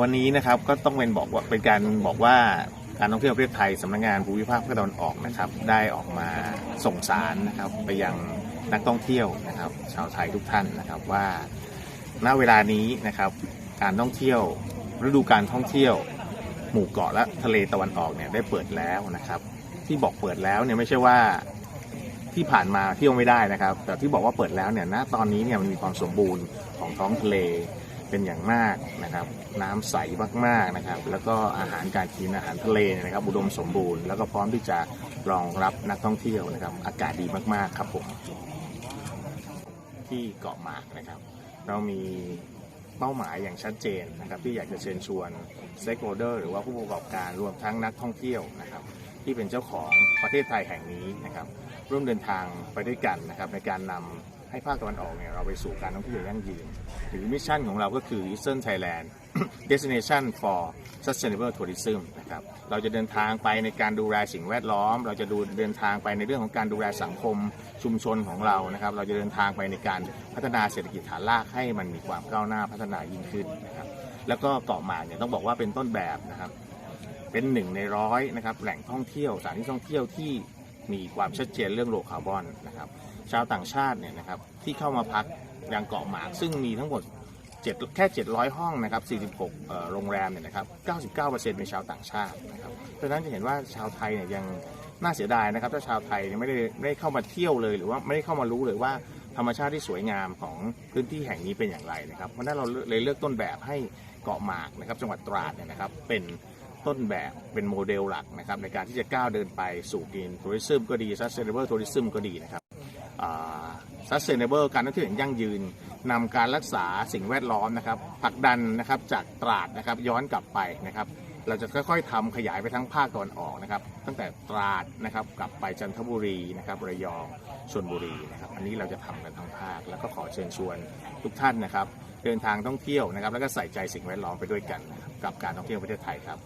วันนี้นะครับก็ต้องเป็นบอกว่าเป็นการบอกว่าการท่องเที่ยวประเทศไทยสำนักงานภูมิภาคภาคตะวันออกนะครับ ได้ออกมาส่งสารนะครับไปยังนักท่องเที่ยวนะครับ ชาวไทยทุกท่านนะครับว่าณเวลานี้นะครับ การท่องเที่ยวฤดูการท่องเที่ยว หมู่เกาะและทะเลตะวันออกเนี่ยได้เปิดแล้วนะครับ ที่บอกเปิดแล้วเนี่ยไม่ใช่ว่าที่ผ่านมาเที่ยวไม่ได้นะครับ แต่ที่บอกว่าเปิดแล้วเนี่ยณตอนนี้เนี่ยมันมีความสมบูรณ์ของท้องทะเล เป็นอย่างมากนะครับ น้ำใสมากๆนะครับ แล้วก็อาหารการกินอาหารทะเลนนะครับอุดมสมบูรณ์แล้วก็พร้อมที่จะรองรับนักท่องเที่ยวนะครับ อากาศดีมากๆครับผมที่เกาะหมากนะครับ เรามีเป้าหมายอย่างชัดเจนนะครับ ที่อยากจะเชิญชวน stakeholder หรือว่าผู้ประกอบการรวมทั้งนักท่องเที่ยวนะครับ ที่เป็นเจ้าของประเทศไทยแห่งนี้นะครับ ร่วมเดินทางไปด้วยกันนะครับในการนำ ให้ภาคตะวันออกเนี่ยเราไปสู่การท่องเที่ยวยั่งยืน หรือมิชชั่นของเราก็คือ Eastern Thailand Destination for Sustainable Tourism นะครับเราจะเดินทางไปในการดูแลสิ่งแวดล้อม เราจะดูเดินทางไปในเรื่องของการดูแลสังคมชุมชนของเรานะครับเราจะเดินทางไปในการพัฒนาเศรษฐกิจฐานรากให้มันมีความก้าวหน้าพัฒนายิ่งขึ้นนะครับแล้วก็เกาะหมาเนี่ยต้องบอกว่าเป็นต้นแบบนะครับเป็นหนึ่งในร้อยนะครับแหล่งท่องเที่ยวสถานที่ท่องเที่ยวที่มีความชัดเจนเรื่องโลคาร์บอนนะครับ ชาวต่างชาติเนี่ยนะครับที่เข้ามาพักยังเกาะหมาก ซึ่งมีทั้งหมด7แค่ 700 ห้องนะครับ 46 โรงแรมเนี่ยนะครับ 99%เป็นชาวต่างชาตินะครับเพราะฉะนั้นจะเห็นว่าชาวไทยเนี่ยยังน่าเสียดายนะครับ ถ้าชาวไทยเนี่ยไม่ได้ไม่ได้เข้ามาเที่ยวเลยหรือว่าไม่ได้เข้ามารู้เลยว่าธรรมชาติที่สวยงามของพื้นที่แห่งนี้เป็นอย่างไรนะครับ เพราะฉะนั้นเราเลยเลือกต้นแบบให้เกาะหมากนะครับ จังหวัดตราดเนี่ยนะครับเป็นต้นแบบเป็นโมเดลหลักนะครับในการที่จะก้าวเดินไปสู่กินทัวริซึมก็ดี sustainable tourism ก็ดีนะครับ sustainable การท่องเที่ยวอย่างยั่งยืนนำการรักษาสิ่งแวดล้อมนะครับผลักดันนะครับจากตราดนะครับย้อนกลับไปนะครับ เราจะค่อยๆทำขยายไปทั้งภาคตะวันออกนะครับ ตั้งแต่ตราดนะครับกลับไปจันทบุรีนะครับระยองชลบุรีนะครับ อันนี้เราจะทำกันทั้งภาค แล้วก็ขอเชิญชวนทุกท่านนะครับ เดินทางท่องเที่ยวนะครับ แล้วก็ใส่ใจสิ่งแวดล้อมไปด้วยกันกับการท่องเที่ยวประเทศไทยครับ